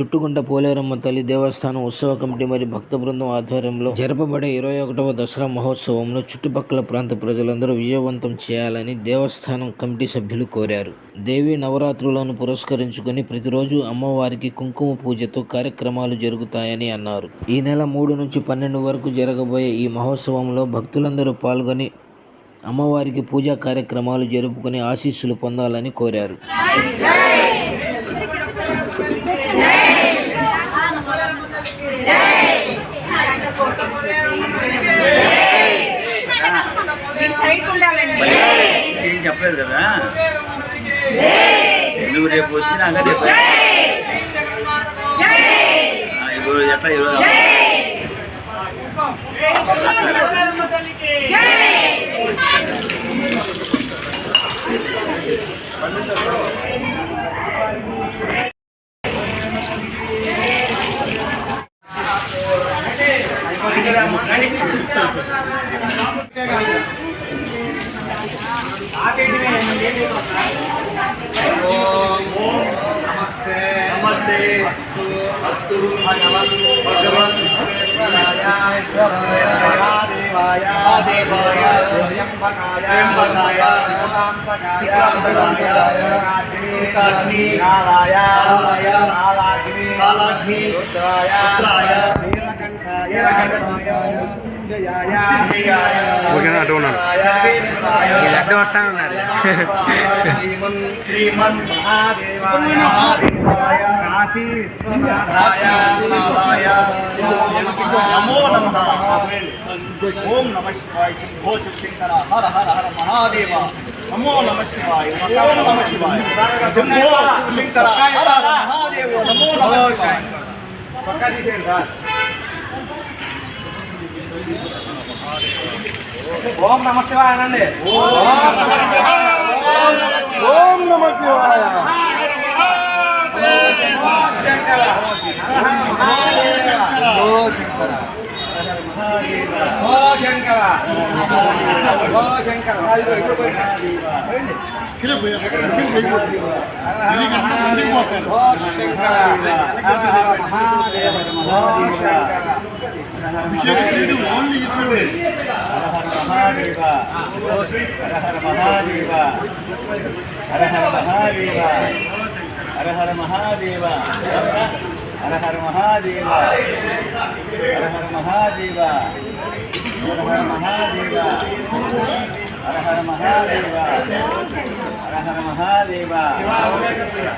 చుట్టుకుంట పోలేరమ్మ తల్లి దేవస్థానం ఉత్సవ కమిటీ మరియు భక్త బృందం ఆధ్వర్యంలో జరపబడే ఇరవై ఒకటవ దసరా మహోత్సవంలో చుట్టుపక్కల ప్రాంత ప్రజలందరూ విజయవంతం చేయాలని దేవస్థానం కమిటీ సభ్యులు కోరారు. దేవి నవరాత్రులను పురస్కరించుకొని ప్రతిరోజు అమ్మవారికి కుంకుమ పూజతో కార్యక్రమాలు జరుగుతాయని అన్నారు. ఈ నెల మూడు నుంచి పన్నెండు వరకు జరగబోయే ఈ మహోత్సవంలో భక్తులందరూ పాల్గొని అమ్మవారికి పూజా కార్యక్రమాలు జరుపుకొని ఆశీస్సులు పొందాలని కోరారు. మీరు ఏం చెప్పలేదు కదా? నువ్వు రేపు వచ్చినాక రేపు ఆ, ఇప్పుడు ఎట్లా ఈరోజు Thank you. नमस्ते नमस्ते अस्तु भगवन् भगवन् देवाय देवाय त्र्यम्बकाय कालाय कालाय कालाग्नि कालाग्नि రుద్రాయ నీలకంఠాయ నీలకంఠాయ జయాయ జయాయ ఓకేనా? అటు ఉన్నాడు. వీళ్ళు అడ్డు వస్తానన్నారు. శ్రీమన్ శ్రీమన్ మహాదేవాయ మహాదేవాయ కాశీ విశ్వనాథాయ నాథాయ నమో నమః ఓం నమ శివాయ శంభో శంకర హర హర హర మహాదేవ నమో నమ శివాయ ఓం నమ శివాయ శంభో శంకర హర హర మహాదేవ నమో నమ శివాయ పక్కా తీసేయండి సార్ ఓం నమ శివాయ అనండి. ఓం నమ శివాయ. ఓం నమ శివాయ శంకర. మహాదేవ హర హర మహాదేవ హర హర మహాదేవ హర హర మహాదేవ హర హర మహాదేవ హర హర మహాదేవ హర హర మహాదేవ హర హర మహాదేవ హర హర మహాదేవ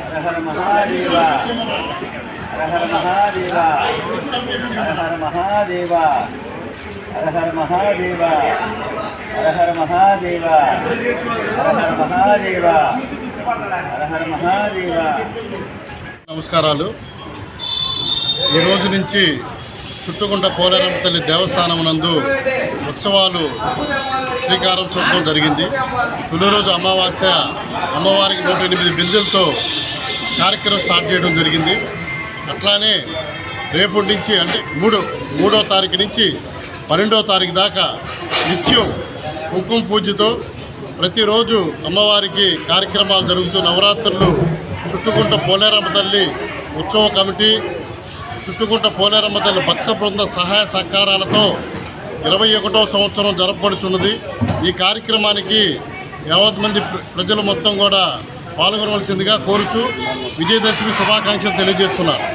హర హర మహాదేవ హర మహాదేవ హర హర మహాదేవ హర హర మహాదేవ హర హర మహాదేవ హర హర మహాదేవ హర హర మహాదేవ. నమస్కారాలు. ఈ రోజు నుంచి చుట్టుకుంట పోలేరమ్మ తల్లి దేవస్థానం నందు ఉత్సవాలు శ్రీకారం చుట్టడం జరిగింది. తొలి రోజు అమావాస్య అమ్మవారికి నూట ఎనిమిది బిందెలతో కార్యక్రమం స్టార్ట్ చేయడం జరిగింది. అట్లానే రేపటి నుంచి అంటే మూడో మూడో తారీఖు నుంచి పన్నెండో తారీఖు దాకా నిత్యం కుంకుమ పూజతో ప్రతిరోజు అమ్మవారికి కార్యక్రమాలు జరుగుతూ నవరాత్రులు చుట్టుకుంట పోలేరమ్మ తల్లి ఉత్సవ కమిటీ చుట్టుకుంట పోలేరమ్మ తల్లి భక్త బృంద సహాయ సహకారాలతో ఇరవై ఒకటో సంవత్సరం జరపబడుతున్నది ఈ కార్యక్రమానికి యావత్ మంది ప్ర- ప్రజలు మొత్తం కూడా పాల్గొనవలసిందిగా కోరుచూ విజయదశమి శుభాకాంక్షలు తెలియజేస్తున్నారు.